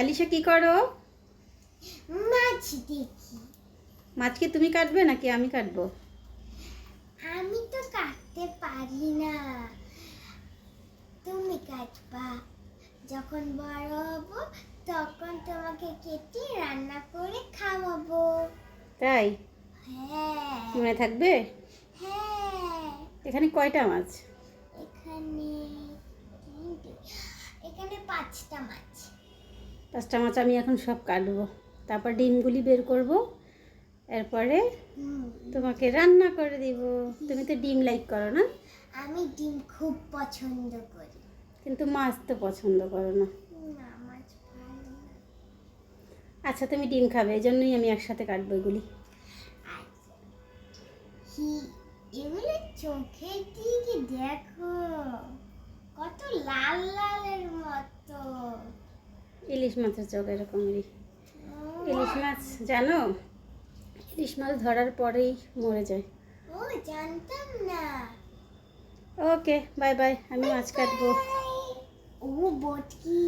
আলিশা কি করো? মাছ দেখি। মাছ কি তুমি কাটবে নাকি আমি কাটবো? আমি তো কাটতে পারি না। তুমি কাটবা। যখন বড় হব তখন তোমাকে কেটে রান্না করে খাওয়াবো। তাই? হ্যাঁ। মনে থাকবে? হ্যাঁ। এখানে কয়টা মাছ? এখানে এখানে পাঁচটা মাছ। পাঁচটা মাছ আমি এখন সব কাটবো। তারপর ডিমগুলি বের করব। এরপরে তোমাকে রান্না করে দিব। তুমি তো ডিম লাইক করো না? আমি ডিম খুব পছন্দ করি। কিন্তু মাছ তো পছন্দ করো না। আচ্ছা তুমি ডিম খাবে এই জন্যই আমি একসাথে কাটবো এগুলি। আচ্ছা। এগুলো চোখের দিকে দেখো? ইলিশ মাছের চোখ এরকমেরই ইলিশ মাছ জানো? ইলিশ মাছ ধরার পরেই মরে যায়। ও জানতাম না। ওকে বাই বাই আমি মাছ কাটবো। ও বটকি।